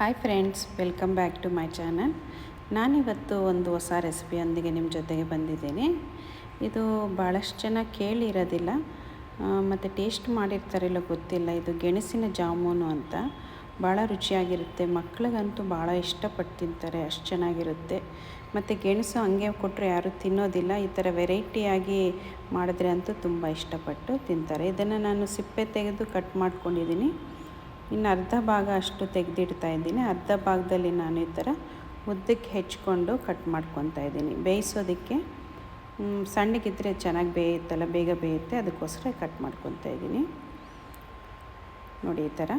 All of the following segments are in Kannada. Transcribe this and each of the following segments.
Hi friends welcome back to my channel ನಾನಿವತ್ತು ಒಂದು ಹೊಸ ರೆಸಿಪಿಯೊಂದಿಗೆ ನಿಮ್ಮ ಜೊತೆಗೆ ಬಂದಿದ್ದೀನಿ. ಇದು ಭಾಳಷ್ಟು ಜನ ಕೇಳಿರೋದಿಲ್ಲ. ಮತ್ತು ಟೇಸ್ಟ್ ಮಾಡಿರ್ತಾರಿಲ್ಲ ಗೊತ್ತಿಲ್ಲ. ಇದು ಗೆಣಸಿನ ಜಾಮೂನು ಅಂತ. ಭಾಳ ರುಚಿಯಾಗಿರುತ್ತೆ. ಮಕ್ಳಿಗಂತೂ ಭಾಳ ಇಷ್ಟಪಟ್ಟು ತಿಂತಾರೆ, ಅಷ್ಟು ಚೆನ್ನಾಗಿರುತ್ತೆ. ಮತ್ತು ಗೆಣಸು ಹಂಗೆ ಕೊಟ್ಟರೆ ಯಾರೂ ತಿನ್ನೋದಿಲ್ಲ. ಈ ಥರ ವೆರೈಟಿಯಾಗಿ ಮಾಡಿದ್ರೆ ಅಂತೂ ತುಂಬ ಇಷ್ಟಪಟ್ಟು ತಿಂತಾರೆ. ಇದನ್ನು ನಾನು ಸಿಪ್ಪೆ ತೆಗೆದು ಕಟ್ ಮಾಡ್ಕೊಂಡಿದ್ದೀನಿ. ಇನ್ನು ಅರ್ಧ ಭಾಗ ಅಷ್ಟು ತೆಗೆದಿಡ್ತಾ ಇದ್ದೀನಿ. ಅರ್ಧ ಭಾಗದಲ್ಲಿ ನಾನು ಈ ಥರ ಉದ್ದಕ್ಕೆ ಹೆಚ್ಕೊಂಡು ಕಟ್ ಮಾಡ್ಕೊತಾ ಇದ್ದೀನಿ. ಬೇಯಿಸೋದಕ್ಕೆ ಸಣ್ಣಗಿದ್ದರೆ ಚೆನ್ನಾಗಿ ಬೇಯುತ್ತಲ್ಲ, ಬೇಗ ಬೇಯುತ್ತೆ, ಅದಕ್ಕೋಸ್ಕರ ಕಟ್ ಮಾಡ್ಕೊತಾ ಇದ್ದೀನಿ. ನೋಡಿ ಈ ಥರ.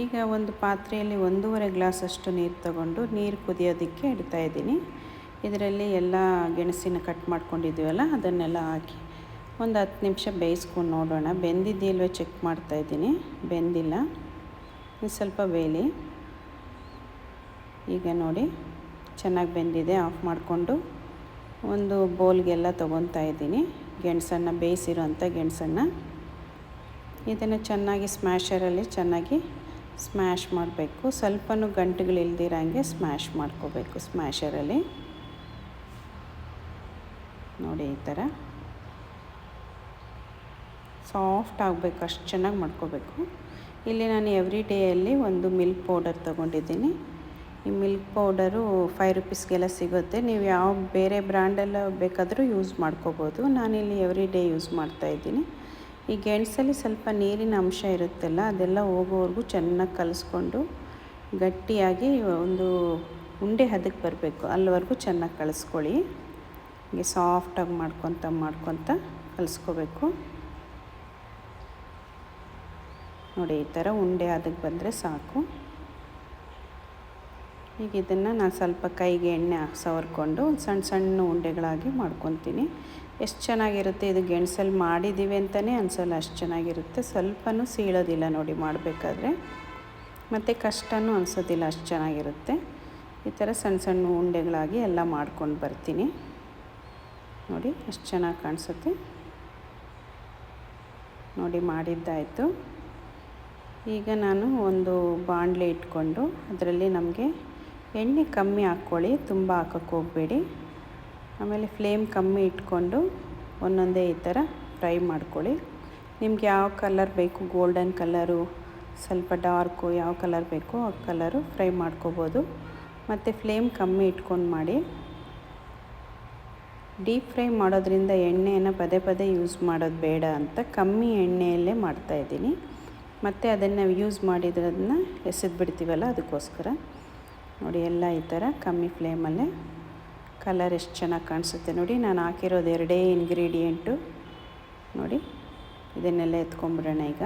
ಈಗ ಒಂದು ಪಾತ್ರೆಯಲ್ಲಿ ಒಂದೂವರೆ ಗ್ಲಾಸಷ್ಟು ನೀರು ತಗೊಂಡು ನೀರು ಕುದಿಯೋದಕ್ಕೆ ಇಡ್ತಾ ಇದ್ದೀನಿ. ಇದರಲ್ಲಿ ಎಲ್ಲ ಗೆಣಸಿನ ಕಟ್ ಮಾಡ್ಕೊಂಡಿದ್ದೀವಲ್ಲ, ಅದನ್ನೆಲ್ಲ ಹಾಕಿ ಒಂದು ಹತ್ತು ನಿಮಿಷ ಬೇಯಿಸ್ಕೊಂಡು ನೋಡೋಣ. ಬೆಂದಿದ್ದಿಲ್ವೇ ಚೆಕ್ ಮಾಡ್ತಾ ಇದ್ದೀನಿ. ಬೆಂದಿಲ್ಲ. ಸ್ವಲ್ಪ ಬೇಯಲಿ ಈಗ ನೋಡಿ ಚೆನ್ನಾಗಿ ಬೆಂದಿದೆ, ಆಫ್ ಮಾಡಿಕೊಂಡು ಒಂದು ಬೌಲ್ಗೆಲ್ಲ ತೊಗೊತಾ ಇದ್ದೀನಿ. ಗೆಣಸನ್ನು ಬೇಯಿಸಿರೋಂಥ ಗೆಣಸನ್ನು ಇದನ್ನು ಚೆನ್ನಾಗಿ ಸ್ಮ್ಯಾಶರಲ್ಲಿ ಚೆನ್ನಾಗಿ ಸ್ಮ್ಯಾಶ್ ಮಾಡಬೇಕು. ಸ್ವಲ್ಪನೂ ಗಂಟುಗಳಿಲ್ದಿರಂಗೆ ಸ್ಮ್ಯಾಶ್ ಮಾಡ್ಕೋಬೇಕು ಸ್ಮ್ಯಾಶರಲ್ಲಿ ನೋಡಿ ಈ ಥರ. ಸಾಫ್ಟ್ ಆಗಬೇಕು, ಅಷ್ಟು ಚೆನ್ನಾಗಿ ಮಾಡ್ಕೋಬೇಕು. ಇಲ್ಲಿ ನಾನು ಎವ್ರಿ ಡೇಯಲ್ಲಿ ಒಂದು ಮಿಲ್ಕ್ ಪೌಡರ್ ತೊಗೊಂಡಿದ್ದೀನಿ. ಈ ಮಿಲ್ಕ್ ಪೌಡರು ಫೈವ್ ರುಪೀಸ್ಗೆಲ್ಲ ಸಿಗುತ್ತೆ. ನೀವು ಯಾವ ಬೇರೆ ಬ್ರ್ಯಾಂಡೆಲ್ಲ ಬೇಕಾದರೂ ಯೂಸ್ ಮಾಡ್ಕೋಬೋದು. ನಾನಿಲ್ಲಿ ಎವ್ರಿ ಡೇ ಯೂಸ್ ಮಾಡ್ತಾಯಿದ್ದೀನಿ ಈ ಗೆಣಸಲ್ಲಿ ಸ್ವಲ್ಪ ನೀರಿನ ಅಂಶ ಇರುತ್ತಲ್ಲ, ಅದೆಲ್ಲ ಹೋಗೋವರೆಗೂ ಚೆನ್ನಾಗಿ ಕಲಿಸ್ಕೊಂಡು ಗಟ್ಟಿಯಾಗಿ ಒಂದು ಉಂಡೆ ಹದಕ್ಕೆ ಬರಬೇಕು. ಅಲ್ಲಿವರೆಗೂ ಚೆನ್ನಾಗಿ ಕಲಿಸ್ಕೊಳ್ಳಿ. ಹೀಗೆ ಸಾಫ್ಟಾಗಿ ಮಾಡ್ಕೊತ ಮಾಡ್ಕೊತ ಕಲಿಸ್ಕೋಬೇಕು. ನೋಡಿ, ಈ ಥರ ಉಂಡೆ ಅದಕ್ಕೆ ಬಂದರೆ ಸಾಕು. ಈಗ ಇದನ್ನು ನಾನು ಸ್ವಲ್ಪ ಕೈಗೆ ಎಣ್ಣೆ ಸವರ್ಕೊಂಡು ಸಣ್ಣ ಸಣ್ಣ ಉಂಡೆಗಳಾಗಿ ಮಾಡ್ಕೊತೀನಿ. ಎಷ್ಟು ಚೆನ್ನಾಗಿರುತ್ತೆ ಇದು ಗೆಣಸಲ್ಲಿ ಮಾಡಿದ್ದೀವಿ ಅಂತಲೇ ಅನ್ಸಲ್ಲ, ಅಷ್ಟು ಚೆನ್ನಾಗಿರುತ್ತೆ. ಸ್ವಲ್ಪನೂ ಸೀಳೋದಿಲ್ಲ ನೋಡಿ, ಮಾಡಬೇಕಾದ್ರೆ. ಮತ್ತು ಕಷ್ಟನೂ ಅನಿಸೋದಿಲ್ಲ, ಅಷ್ಟು ಚೆನ್ನಾಗಿರುತ್ತೆ. ಈ ಥರ ಸಣ್ಣ ಸಣ್ಣ ಉಂಡೆಗಳಾಗಿ ಎಲ್ಲ ಮಾಡ್ಕೊಂಡು ಬರ್ತೀನಿ. ನೋಡಿ ಎಷ್ಟು ಚೆನ್ನಾಗಿ ಕಾಣಿಸುತ್ತೆ. ನೋಡಿ, ಮಾಡಿದ್ದಾಯಿತು. ಈಗ ನಾನು ಒಂದು ಬಾಣಲೆ ಇಟ್ಕೊಂಡು ಅದರಲ್ಲಿ ನಮಗೆ ಎಣ್ಣೆ ಕಮ್ಮಿ ಹಾಕ್ಕೊಳ್ಳಿ, ತುಂಬ ಹಾಕೋಕ್ಕೆ ಹೋಗಬೇಡಿ. ಆಮೇಲೆ ಫ್ಲೇಮ್ ಕಮ್ಮಿ ಇಟ್ಕೊಂಡು ಒಂದೊಂದೇ ಈ ಥರ ಫ್ರೈ ಮಾಡ್ಕೊಳ್ಳಿ. ನಿಮ್ಗೆ ಯಾವ ಕಲರ್ ಬೇಕು, ಗೋಲ್ಡನ್ ಕಲರು, ಸ್ವಲ್ಪ ಡಾರ್ಕು ಯಾವ ಕಲರ್ ಬೇಕೋ ಆ ಕಲರು ಫ್ರೈ ಮಾಡ್ಕೋಬೋದು. ಮತ್ತು ಫ್ಲೇಮ್ ಕಮ್ಮಿ ಇಟ್ಕೊಂಡು ಮಾಡಿ. ಡೀಪ್ ಫ್ರೈ ಮಾಡೋದ್ರಿಂದ ಎಣ್ಣೆಯನ್ನು ಪದೇ ಪದೇ ಯೂಸ್ ಮಾಡೋದು ಬೇಡ ಅಂತ ಕಮ್ಮಿ ಎಣ್ಣೆಯಲ್ಲೇ ಮಾಡ್ತಾಯಿದ್ದೀನಿ ಮತ್ತು ಅದನ್ನು ಯೂಸ್ ಮಾಡಿದ್ರದನ್ನ ಎಸೆದು ಬಿಡ್ತೀವಲ್ಲ ಅದಕ್ಕೋಸ್ಕರ. ನೋಡಿ ಎಲ್ಲ ಈ ಥರ ಕಮ್ಮಿ ಫ್ಲೇಮಲ್ಲೇ ಕಲರ್ ಎಷ್ಟು ಚೆನ್ನಾಗಿ ಕಾಣಿಸುತ್ತೆ ನೋಡಿ. ನಾನು ಹಾಕಿರೋದು ಎರಡೇ ಇಂಗ್ರೀಡಿಯೆಂಟು ನೋಡಿ, ಇದನ್ನೆಲ್ಲ ಎತ್ಕೊಂಬಿಡೋಣ ಈಗ.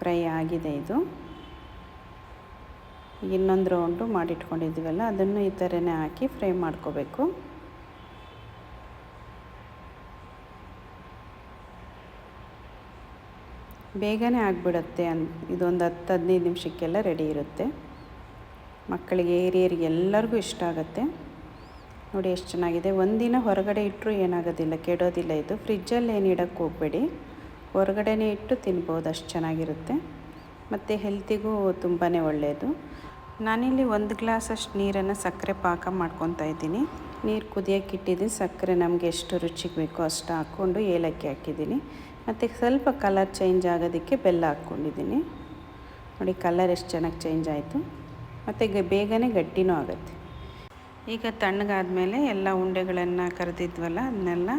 ಫ್ರೈ ಆಗಿದೆ ಇದು. ಇನ್ನೊಂದು ರೌಂಡು ಮಾಡಿಟ್ಕೊಂಡಿದ್ದೀವಲ್ಲ, ಅದನ್ನು ಈ ಥರನೇ ಹಾಕಿ ಫ್ರೈ ಮಾಡ್ಕೋಬೇಕು. ಬೇಗನೆ ಆಗಿಬಿಡುತ್ತೆ ಅನ್, ಇದೊಂದು ಹತ್ತು ಹದಿನೈದು ನಿಮಿಷಕ್ಕೆಲ್ಲ ರೆಡಿ ಇರುತ್ತೆ. ಮಕ್ಕಳಿಗೆ, ಹಿರಿಯರಿಗೆ ಎಲ್ಲರಿಗೂ ಇಷ್ಟ ಆಗುತ್ತೆ. ನೋಡಿ ಎಷ್ಟು ಚೆನ್ನಾಗಿದೆ. ಒಂದಿನ ಹೊರಗಡೆ ಇಟ್ಟರೂ ಏನಾಗೋದಿಲ್ಲ, ಕೆಡೋದಿಲ್ಲ ಇದು. ಫ್ರಿಜ್ಜಲ್ಲಿ ಏನು ಇಡೋಕ್ಕೆ ಹೋಗಬೇಡಿ. ಹೊರಗಡೆನೇ ಇಟ್ಟು ತಿನ್ಬೋದು, ಅಷ್ಟು ಚೆನ್ನಾಗಿರುತ್ತೆ. ಮತ್ತು ಹೆಲ್ತಿಗೂ ತುಂಬಾ ಒಳ್ಳೆಯದು ನಾನಿಲ್ಲಿ ಒಂದು ಗ್ಲಾಸಷ್ಟು ನೀರನ್ನು ಸಕ್ಕರೆ ಪಾಕ ಮಾಡ್ಕೊತಾ ಇದ್ದೀನಿ. ನೀರು ಕುದಿಯೋಕೆ ಇಟ್ಟಿದ್ದೀನಿ. ಸಕ್ಕರೆ ನಮಗೆ ಎಷ್ಟು ರುಚಿಗೆ ಬೇಕೋ ಅಷ್ಟು ಹಾಕ್ಕೊಂಡು ಏಲಕ್ಕಿ ಹಾಕಿದ್ದೀನಿ. ಮತ್ತು ಸ್ವಲ್ಪ ಕಲರ್ ಚೇಂಜ್ ಆಗೋದಕ್ಕೆ ಬೆಲ್ಲ ಹಾಕ್ಕೊಂಡಿದ್ದೀನಿ. ನೋಡಿ ಕಲರ್ ಎಷ್ಟು ಚೆನ್ನಾಗಿ ಚೇಂಜ್ ಆಯಿತು. ಮತ್ತು ಬೇಗನೆ ಗಟ್ಟಿನೂ ಆಗುತ್ತೆ. ಈಗ ತಣ್ಣಗಾದ್ಮೇಲೆ ಎಲ್ಲ ಉಂಡೆಗಳನ್ನು ಕರೆದಿದ್ವಲ್ಲ, ಅದನ್ನೆಲ್ಲ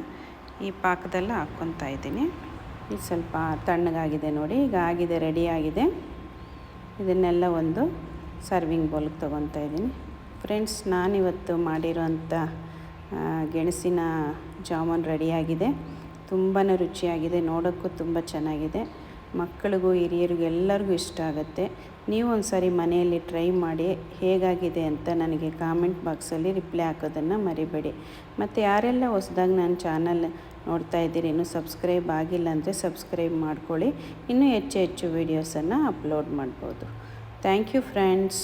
ಈ ಪಾಕದಲ್ಲ ಹಾಕ್ಕೊತಾ ಇದ್ದೀನಿ. ಇದು ಸ್ವಲ್ಪ ತಣ್ಣಗಾಗಿದೆ ನೋಡಿ, ಈಗ ಆಗಿದೆ ರೆಡಿ ಆಗಿದೆ. ಇದನ್ನೆಲ್ಲ ಒಂದು ಸರ್ವಿಂಗ್ ಬೌಲ್ಗೆ ತೊಗೊತಾ ಇದ್ದೀನಿ. ಫ್ರೆಂಡ್ಸ್ ನಾನಿವತ್ತು ಮಾಡಿರೋಂಥ ಗೆಣಸಿನ ಜಾಮೂನ್ ರೆಡಿಯಾಗಿದೆ ತುಂಬಾ ರುಚಿಯಾಗಿದೆ, ನೋಡೋಕ್ಕೂ ತುಂಬ ಚೆನ್ನಾಗಿದೆ. ಮಕ್ಕಳಿಗೂ, ಹಿರಿಯರಿಗೂ ಎಲ್ಲರಿಗೂ ಇಷ್ಟ ಆಗುತ್ತೆ. ನೀವು ಒಂದು ಸಾರಿ ಮನೆಯಲ್ಲಿ ಟ್ರೈ ಮಾಡಿ ಹೇಗಾಗಿದೆ ಅಂತ ನನಗೆ ಕಾಮೆಂಟ್ ಬಾಕ್ಸಲ್ಲಿ ರಿಪ್ಲೈ ಹಾಕೋದನ್ನು ಮರಿಬೇಡಿ. ಮತ್ತು ಯಾರೆಲ್ಲ ಹೊಸದಾಗಿ ನನ್ನ ಚಾನಲ್ ನೋಡ್ತಾ ಇದ್ದೀರಿ, ಇನ್ನೂ ಸಬ್ಸ್ಕ್ರೈಬ್ ಆಗಿಲ್ಲ ಅಂದರೆ ಸಬ್ಸ್ಕ್ರೈಬ್ ಮಾಡ್ಕೊಳ್ಳಿ. ಇನ್ನೂ ಹೆಚ್ಚು ಹೆಚ್ಚು ವೀಡಿಯೋಸನ್ನು ಅಪ್ಲೋಡ್ ಮಾಡ್ಬೋದು. Thank you friends.